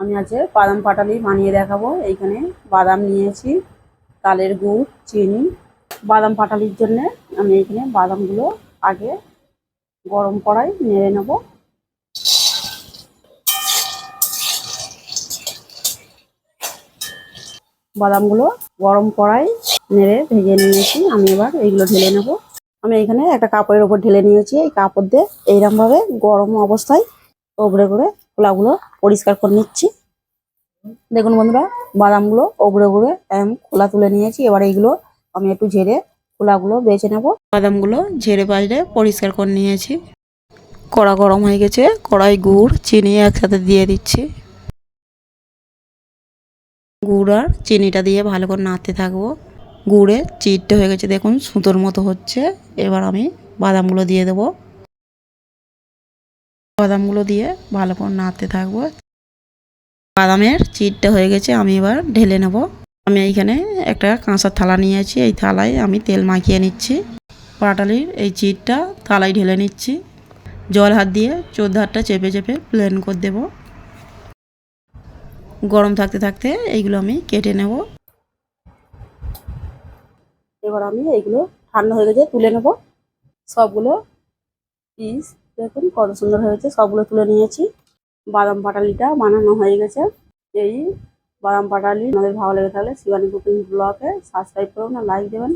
আমি আজকে বাদাম পাটালি বানিয়ে দেখাবো। এইখানে বাদাম নিয়েছি, তালের গুড়, চিনি। বাদাম পাটালির জন্য আমি এইখানে বাদামগুলো আগে গরম কড়াই নেড়ে নেব। বাদামগুলো গরম কড়াই নেড়ে ভেজে নিয়েছি, আমি এবার এইগুলো ঢেলে নেব। আমি এখানে একটা কাপড়ের ওপর ঢেলে নিয়েছি, এই কাপড় দিয়ে এইরকমভাবে গরম অবস্থায় ওপরে করে খোলাগুলো পরিষ্কার করে নিচ্ছি। দেখুন বন্ধুরা, বাদামগুলো করে এম খোলা তুলে নিয়েছি। এবার এইগুলো আমি একটু ঝেড়ে খোলাগুলো বেছে নেব। বাদামগুলো ঝেড়ে বাইরে পরিষ্কার করে নিয়েছি। কড়া গরম হয়ে গেছে, কড়াই, গুড়, চিনি একসাথে দিয়ে দিচ্ছি। গুড় আর চিনিটা দিয়ে ভালো করে নাড়তে থাকব। গুড়ে চিটটা হয়ে গেছে, দেখুন সুতোর মতো হচ্ছে। এবার আমি বাদামগুলো দিয়ে দেবো। বাদামগুলো দিয়ে ভালো করে নাড়তে থাকব। বাদামের চিটটা হয়ে গেছে, আমি এবার ঢেলে নেব। আমি এইখানে একটা কাঁসার থালা নিয়েছি এই থালায় আমি তেল মাখিয়ে নিচ্ছি। পাটালির এই চিটটা থালায় ঢেলে নিচ্ছি। জল হাত দিয়ে চোদ্দ হাতটা চেপে চেপে প্লেন করে দেব। গরম থাকতে থাকতে এইগুলো আমি কেটে নেব। এবার আমি এইগুলো ঠান্ডা হয়ে গেছে তুলে নেব। সবগুলো পিস দেখুন, কত সুন্দর হয়েছে। সবগুলো তুলে নিয়েছি। বাদাম পাটালিটা বানানো হয়ে গেছে। এই বাদাম পাটালি, আমাদের ভালো লেগে থাকলে শিবানী কুকিং ব্লগে সাবস্ক্রাইব করুন আর লাইক দেবেন।